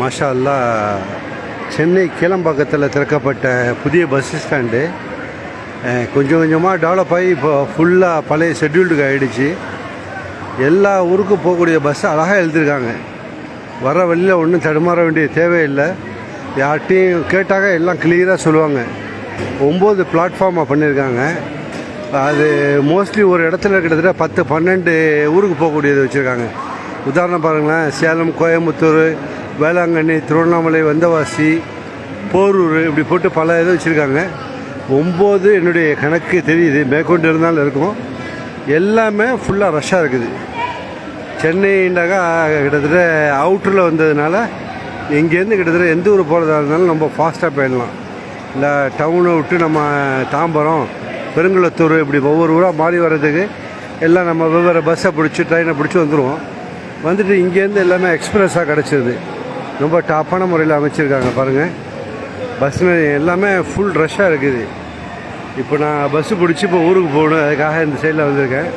மாஷா அல்லா சென்னை கீழம்பாக்கத்தில் திறக்கப்பட்ட புதிய bus stand கொஞ்சம் கொஞ்சமாக டெவலப் ஆகி இப்போ ஃபுல்லாக பழைய ஷெட்யூல்டுக்கு ஆகிடுச்சு எல்லா ஊருக்கும் போகக்கூடிய பஸ் அழகாக எழுதியிருக்காங்க வர வழியில் ஒன்றும் தடுமாற வேண்டிய தேவையில்லை. யார்கிட்டையும் கேட்டாக எல்லாம் கிளியராக சொல்லுவாங்க. ஒம்பது பிளாட்ஃபார்மாக பண்ணியிருக்காங்க அது மோஸ்ட்லி ஒரு இடத்துல கிட்டத்தட்ட பத்து பன்னெண்டு ஊருக்கு போகக்கூடியது வச்சுருக்காங்க. உதாரணம் பாருங்களேன் சேலம் கோயம்புத்தூர் வேளாங்கண்ணி திருவண்ணாமலை வந்தவாசி போரூர் இப்படி போட்டு பல இது வச்சுருக்காங்க. ஒம்பது என்னுடைய கணக்கு தெரியுது மேற்கொண்டு இருந்தாலும் இருக்கும். எல்லாமே ஃபுல்லாக ரஷ்ஷாக இருக்குது. சென்னைண்டாக்கா கிட்டத்தட்ட அவுட்டரில் வந்ததுனால இங்கேருந்து கிட்டத்தட்ட எந்த ஊர் போகிறதா இருந்தாலும் நம்ம ஃபாஸ்ட்டாக போயிடலாம். இல்லை டவுனை விட்டு நம்ம தாம்பரம் பெருங்குளத்தூர் இப்படி ஒவ்வொரு ஊராக மாறி வர்றதுக்கு எல்லாம் நம்ம வெவ்வேறு பஸ்ஸை பிடிச்சி ட்ரெயினை பிடிச்சி வந்துடுவோம் வந்துட்டு இங்கேருந்து எல்லாமே எக்ஸ்பிரஸாக கிடச்சிது ரொம்ப டாப்பான முறையில் அமைச்சிருக்காங்க பாருங்கள் பஸ் எல்லாமே ஃபுல் ரஷ்ஷாக இருக்குது. இப்போ நான் பஸ்ஸு பிடிச்சி இப்போ ஊருக்கு போகணும் அதுக்காக இந்த சைடில் வந்திருக்கேன்.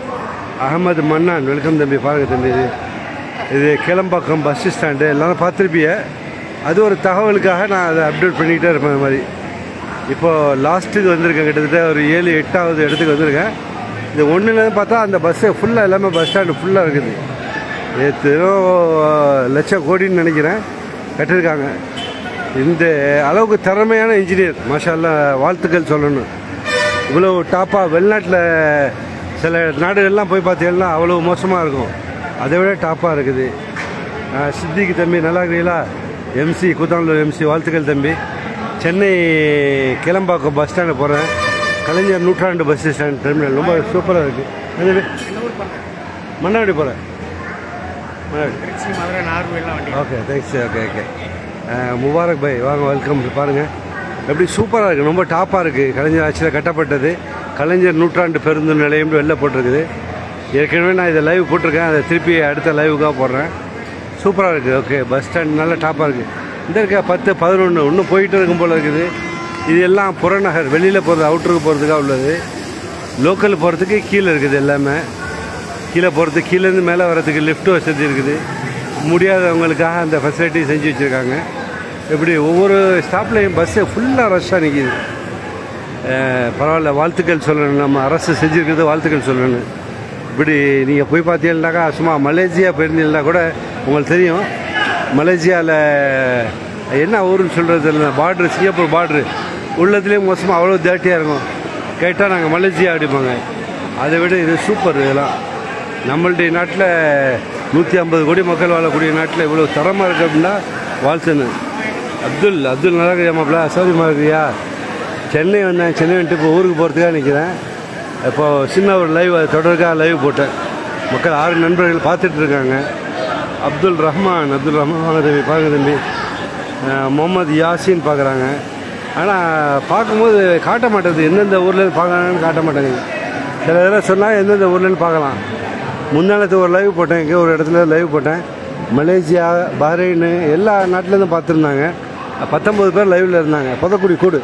அகமது மன்னான் வெல்கம் தம்பி பாருங்க தம்பி இது. இது கிளம்பாக்கம் பஸ் ஸ்டாண்டு எல்லாம் பார்த்துருப்பிய அது ஒரு தகவலுக்காக நான் அதை அப்டேட் பண்ணிக்கிட்டே இருப்பேன் இந்த மாதிரி. இப்போது லாஸ்ட்டுக்கு வந்திருக்கேன் கிட்டத்தட்ட ஒரு ஏழு எட்டாவது இடத்துக்கு வந்திருக்கேன். இது ஒன்றுலேருந்து பார்த்தா அந்த பஸ்ஸு ஃபுல்லாக எல்லாமே பஸ் ஸ்டாண்டு ஃபுல்லாக இருக்குது. எத்தனையோ லட்சம் கோடின்னு நினைக்கிறேன். கட்டியிருக்காங்க இந்த அளவுக்கு திறமையான இன்ஜினியர் மாஷா வாழ்த்துக்கள் சொல்லணும். இவ்வளோ டாப்பாக வெளிநாட்டில் சில நாடுகள்லாம் போய் பார்த்தீங்கன்னா அவ்வளோ மோசமாக இருக்கும். அதை விட டாப்பாக இருக்குது. சித்திக்கு தம்பி நல்லா இருக்கிறீங்களா? எம்சி கூத்தாண்டூர் எம்சி வாழ்த்துக்கள் தம்பி. சென்னை கிளம்பாக்கம் பஸ் ஸ்டாண்டு போகிறேன் கலைஞர் நூற்றாண்டு பஸ் ஸ்டாண்ட் டெர்மினல் ரொம்ப சூப்பராக இருக்குது மன்னாடி போகிறேன் திருச்சி மதுரை நாகர்கோயிலாம் வண்டி okay thanks okay okay Mubarak பாய் வாங்க வெல்கம் பாருங்கள் எப்படி சூப்பராக இருக்குது ரொம்ப டாப்பாக இருக்குது கலைஞர் ஆட்சியில் கட்டப்பட்டது. கலைஞர் நூற்றாண்டு பேருந்து நிலையம் வெளில போட்டிருக்குது. ஏற்கனவே நான் இதை லைவ் போட்டிருக்கேன். அதை திருப்பி அடுத்த லைவுக்காக போடுறேன். சூப்பராக இருக்குது ஓகே பஸ் ஸ்டாண்ட் நல்லா டாப்பாக இருக்குது இந்த இருக்க பத்து பதினொன்று இன்னும் போயிட்டு இருக்கும் போல் இருக்குது. இது எல்லாம் புறநகர் வெளியில் போகிறது அவுட்டருக்கு போகிறதுக்காக உள்ளது. லோக்கல் போகிறதுக்கு கீழே இருக்குது எல்லாமே. கீழே போகிறது கீழேருந்து மேலே வரதுக்கு லிஃப்ட் வசதி இருக்குது. முடியாதவங்களுக்காக அந்த ஃபெசிலிட்டி செஞ்சு வச்சுருக்காங்க. இப்படி ஒவ்வொரு ஸ்டாப்லேயும் பஸ்ஸு ஃபுல்லாக ரஷ்ஷாக நிற்கிது பரவாயில்ல வாழ்த்துக்கள் சொல்லணும். நம்ம அரசு செஞ்சுருக்கிறது வாழ்த்துக்கள் சொல்லணும். இப்படி நீங்கள் போய் பார்த்தீங்கன்னாக்கா சும்மா மலேசியா போயிருந்தீங்கன்னா கூட உங்களுக்கு தெரியும். மலேசியாவில் என்ன ஊருன்னு சொல்கிறது இல்லை பார்ட்ரு சிங்கப்பூர் பார்ட்ரு உள்ளத்துலேயும் மோசமாக அவ்வளோ தேர்ட்டியாக இருக்கும். கேட்டால் நாங்கள் மலேசியா அப்படிம்பாங்க அதை விட இது சூப்பர் இதெல்லாம். நம்மளுடைய நாட்டில் நூற்றி ஐம்பது கோடி மக்கள் வாழக்கூடிய நாட்டில் இவ்வளோ தரமாக இருக்குது அப்படின்னா வாழ்த்துன்னு அப்துல் அப்துல் நல்லா இருக்கிறியா மாப்பிள்ள சௌரியமாக இருக்கிறியா சென்னை வந்தேன். சென்னை வந்துட்டு இப்போ ஊருக்கு போகிறதுக்காக நிற்கிறேன் இப்போ சின்ன ஒரு லைவ் தொடர்க்காக லைவ் போட்டேன். மக்கள் ஆறு நண்பர்கள் பார்த்துட்டு இருக்காங்க. அப்துல் ரஹ்மான் அப்துல் ரஹ்மான் வாங்க தம்பி. பார்க்க தம்பி முகமது யாசின் பார்க்குறாங்க. ஆனால் பார்க்கும்போது காட்ட மாட்டேது எந்தெந்த ஊர்லேருந்து பார்க்கலான்னு காட்ட மாட்டேங்குது. சில இதெல்லாம் சொன்னால் எந்தெந்த ஊர்லேருந்து பார்க்கலாம். முந்தானத்து ஒரு லைவ் போட்டேன். இங்கே ஒரு இடத்துல லைவ் போட்டேன். மலேசியா பஹ்ரைனு எல்லா நாட்டிலேருந்து பார்த்துருந்தாங்க. பத்தொம்பது பேர் லைவில் இருந்தாங்க. புதக்குடி கூடு.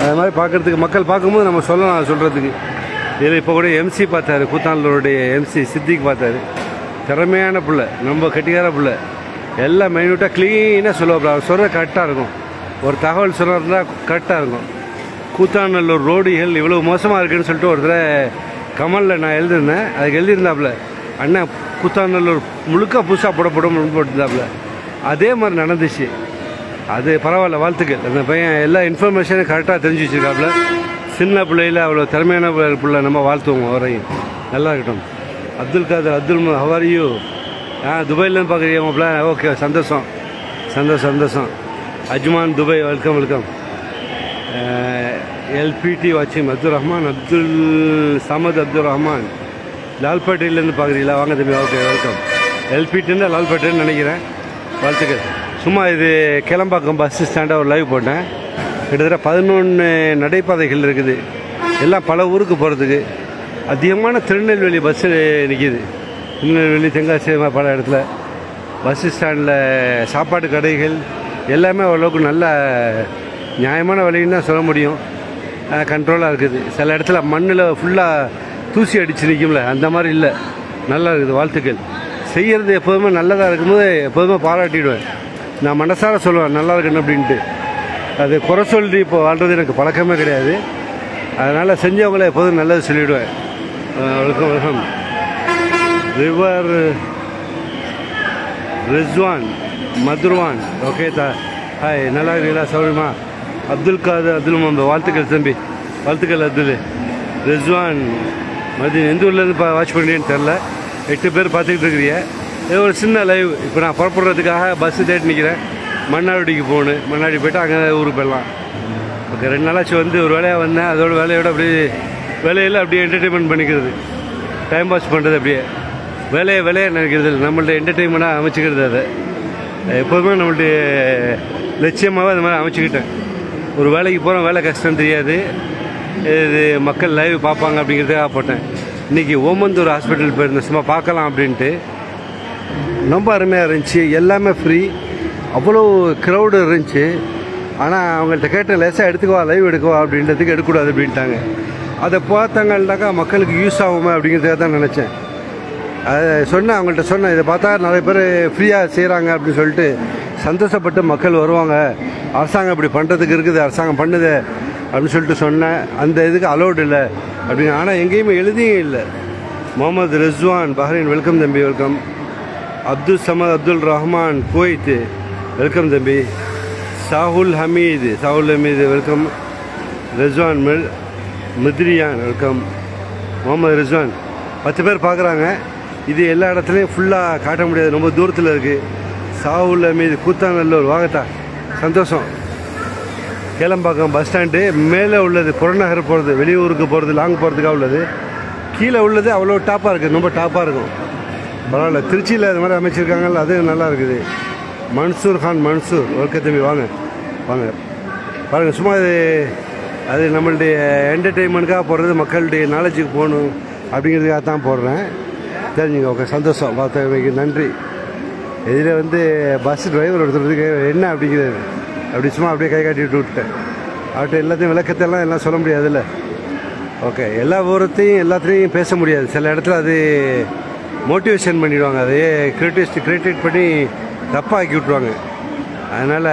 அது மாதிரி பார்க்குறதுக்கு மக்கள் பார்க்கும்போது நம்ம சொல்லலாம் சொல்கிறதுக்கு இதில் இப்போ கூட எம்சி பார்த்தாரு. கூத்தாண்டூருடைய எம்சி சித்திக் பார்த்தாரு. திறமையான பிள்ளை. ரொம்ப கட்டிக்கார பிள்ளை. எல்லாம் மைனூட்டாக க்ளீனாக சொல்லுவாப்புல. அவர் சொல்கிற கரெக்டாக இருக்கும். ஒரு தகவல் சொல்கிறதா கரெக்டாக இருக்கும். கூத்தாநல்லூர் ரோடுகள் இவ்வளோ மோசமாக இருக்குன்னு சொல்லிட்டு ஒருத்தர் கமலில் நான் எழுதியிருந்தேன். அதுக்கு எழுதியிருந்தாப்புல அண்ணன் கூத்தாநல்லூர் முழுக்க புதுசாக போடப்படும் போட்டிருந்தாப்புல அதே மாதிரி நடந்துச்சு. அது பரவாயில்ல வாழ்த்துக்கள். அந்த பையன் எல்லா இன்ஃபர்மேஷனும் கரெக்டாக தெரிஞ்சு வச்சிருக்காப்புல. சின்ன பிள்ளையில அவ்வளோ திறமையான பிள்ளை- பிள்ளை நம்ம வாழ்த்துவோம் அவரையும். நல்லா இருக்கட்டும். Abdul Khader Abdul how are you ஆ துபாயிலேருந்து பார்க்குறீங்க மாப்பிள்ள. ஓகே சந்தோஷம். சந்தோஷம் சந்தோஷம். அஜ்மான் துபாய் வெல்கம் வெல்கம் எல்பிடி வாட்சிங். அப்துல் ரஹ்மான் அப்துல் சமத் அப்துல் ரஹ்மான். லால்பேட்டையிலேருந்து பார்க்குறீங்களா வாங்க தம்பி ஓகே வெல்கம் எல்பிடின்னா லால்பேட்டைன்னு நினைக்கிறேன். வாழ்த்துக்கள். சும்மா இது கிளம்பாக்கம் பஸ் ஸ்டாண்டாக ஒரு லைவ் போட்டேன். கிட்டத்தட்ட பதினொன்று நடைபாதைகள் இருக்குது. எல்லாம் பல ஊருக்கு போகிறதுக்கு அதிகமான திருநெல்வேலி பஸ்ஸு நிற்கிது திருநெல்வேலி தென்காசி பல இடத்துல. பஸ் ஸ்டாண்டில் சாப்பாடு கடைகள் எல்லாமே ஓரளவுக்கு நல்ல நியாயமான விலைன்னு தான் சொல்ல முடியும். கண்ட்ரோலாக இருக்குது. சில இடத்துல மண்ணில் ஃபுல்லாக தூசி அடித்து நிற்கும்ல அந்த மாதிரி இல்லை. நல்லா இருக்குது வாழ்த்துக்கள். செய்கிறது எப்போதுமே நல்லதாக இருக்கும்போது எப்போதுமே பாராட்டிடுவேன். நான் மனசார சொல்லுவேன் நல்லா இருக்குன்னு அப்படின்ட்டு. அது குறை சொல்லி இப்போ வாழ்றது எனக்கு பழக்கமே கிடையாது. அதனால் செஞ்சவங்கள எப்போதும் நல்லது சொல்லிவிடுவேன் வணக்கம் வணக்கம். ரிவர் ரிஸ்வான் மதுர்வான் ஓகே தா. ஹாய் நல்லா இருக்கீங்களா சௌரியமா அப்துல் காதர் அப்துல் முகமது வாழ்த்துக்கள் தம்பி. வாழ்த்துக்கள் அப்துல். ரிஸ்வான் மதி எந்த ஊர்லேருந்து பா வாட்ச் பண்ணுறேன்னு தெரில எட்டு பேர் பார்த்துக்கிட்டு இருக்கிறீங்க. இது ஒரு சின்ன லைவ் இப்போ நான் புறப்படுறதுக்காக பஸ்ஸு தேடி நிற்கிறேன் மண்ணாடிக்கு போகணும். மன்னாடி போய்ட்டு அங்கே ஊருக்கு போயிடலாம். ஓகே ரெண்டு நாளாச்சு வந்து ஒரு வேலையாக வந்தேன். அதோட வேலையோட அப்படியே வேலையில் அப்படியே என்டர்டெயின்மெண்ட் பண்ணிக்கிறது. டைம் பாஸ் பண்ணுறது அப்படியே. வேலையை வேலையை நினைக்கிறது இல்லை. நம்மள்ட்ட என்டர்டெயின்மெண்ட்டாக அமைச்சிக்கிறது அதை. எப்போதுமே நம்மளுடைய லட்சியமாகவே அது மாதிரி அமைச்சிக்கிட்டேன். ஒரு வேலைக்கு போகிறோம் வேலை கஷ்டம் தெரியாது. இது மக்கள் லைவ் பார்ப்பாங்க அப்படிங்கிறதுக்காக போட்டேன். இன்றைக்கி ஓமந்தூர் ஹாஸ்பிட்டல் போயிருந்தேன் சும்மா பார்க்கலாம் அப்படின்ட்டு. ரொம்ப அருமையாக இருந்துச்சு. எல்லாமே ஃப்ரீ அவ்வளோ க்ரௌடு இருந்துச்சு. ஆனால் அவங்கள்ட்ட கேட்ட லேசாக எடுத்துக்கவா லைவ் எடுக்கவா? அப்படின்றதுக்கு எடுக்கக்கூடாது அப்படின்ட்டாங்க. அதை பார்த்தாங்கன்னாக்கா மக்களுக்கு யூஸ் ஆகுமே அப்படிங்கிறதுக்காக தான் நினச்சேன். அதை சொன்னேன் அவங்கள்ட்ட சொன்னேன் இதை பார்த்தா நிறைய பேர் ஃப்ரீயாக செய்கிறாங்க அப்படின்னு சொல்லிட்டு. சந்தோஷப்பட்டு மக்கள் வருவாங்க. அரசாங்கம் இப்படி பண்ணுறதுக்கு இருக்குது அரசாங்கம் பண்ணுது அப்படின்னு சொல்லிட்டு சொன்னேன். அந்த இதுக்கு அலோடு இல்லை. அப்படின்னு ஆனால் எங்கேயுமே எழுதியும் இல்லை. முகமது ரிஸ்வான் பஹ்ரைன் வெல்கம் தம்பி welcome. Abdul Samad Abdul Rahman Kuwait. Welcome தம்பி. சாகுல் ஹமீது சாகுல் ஹமீது வெல்கம். ரிஸ்வான் மில் மித்ரியான் வெல்கம். முகமது ரிஸ்வான். பத்து பேர் பார்க்குறாங்க. இது எல்லா இடத்துலையும் ஃபுல்லாக காட்ட முடியாது. ரொம்ப தூரத்தில் இருக்குது சாவுல மீது கூத்தாநல்லூர். வாகத்தா சந்தோஷம். கேளம்பாக்கம் பஸ் ஸ்டாண்டு மேலே உள்ளது புறநகர் போகிறது வெளியூருக்கு போகிறது லாங் போகிறதுக்காக உள்ளது. கீழே உள்ளது அவ்வளோ டாப்பாக இருக்குது ரொம்ப டாப்பாக இருக்கும். பரவாயில்ல. திருச்சியில் அது மாதிரி அமைச்சிருக்காங்கல்ல அது நல்லா இருக்குது. மன்சூர் ஹான் மன்சூர். ஓகே தம்பி வாங்க. வாங்க. பாருங்கள் சும்மா அது அது நம்மளுடைய என்டர்டெயின்மெண்ட்காக போடுறது மக்களுடைய நாலேஜுக்கு போகணும் அப்படிங்கிறதுக்காக தான் போடுறேன். தெரிஞ்சுங்க ஓகே. சந்தோஷம். பார்த்தமைக்கு நன்றி. இதில் வந்து பஸ் டிரைவர் ஒருத்தருக்கு என்ன அப்படிங்கிறது. அப்படி சும்மா அப்படியே கை காட்டி விட்டு விட்டேன் அவர்கிட்ட எல்லாத்தையும் விளக்கத்தெல்லாம் எல்லாம் சொல்ல முடியாதுல்ல. ஓகே எல்லா விவரத்தையும் எல்லாத்துலேயும் பேச முடியாது. சில இடத்துல அது மோட்டிவேஷன் பண்ணிவிடுவாங்க அதையே கிரிட்டிஸ்ட் கிரியேட்டேட் பண்ணி தப்பாக ஆக்கி விட்ருவாங்க அதனால்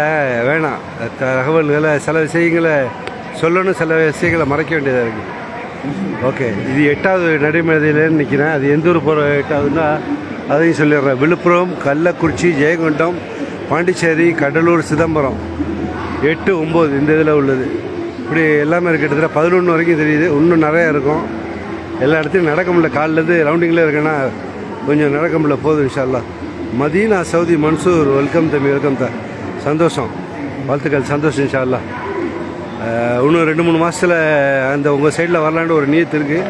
வேணாம். தகவல்களை சில விஷயங்களை சொல்லணும் சில விஷயங்களை மறைக்க வேண்டியதாக இருக்குது ஓகே இது எட்டாவது நடைமுறையிலேன்னு நிற்கிறேன் அது எந்த ஊர் போகிற எட்டாவதுன்னா அதையும் சொல்லிடுறேன். விழுப்புரம் கள்ளக்குறிச்சி ஜெயங்கொண்டம் பாண்டிச்சேரி கடலூர் சிதம்பரம். எட்டு ஒம்பது இந்த இதில் உள்ளது. இப்படி எல்லாமே இருக்கு. கிட்டத்தட்ட பதினொன்று வரைக்கும் தெரியுது. இன்னும் நிறையா இருக்கும். எல்லா இடத்துலையும் நடக்க முடியல. காலிலேருந்து ரவுண்டிங்கில் இருக்கேன்னா கொஞ்சம் நடக்க முடியல. போதும் இன்ஷால்லா மதீனா சவுதி மன்சூர் வெல்கம் தம்பி வெல்கம் தா. சந்தோஷம். வாழ்த்துக்கள். சந்தோஷம் இன்ஷால்லா இன்னும் ரெண்டு மூணு மாதத்தில் அந்த உங்கள் சைடில் வரலான்னு ஒரு நீத்து இருக்குது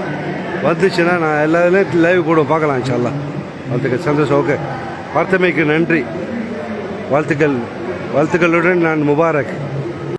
வந்துச்சுன்னா நான் எல்லா இதுலேயும் லைவ் கூட பார்க்கலாம் இன்ஷால்லா வாழ்த்துக்கள் சந்தோஷம். ஓகே பார்த்தமைக்கு நன்றி. வாழ்த்துக்கள். வாழ்த்துக்களுடன் நான் முபாரக்.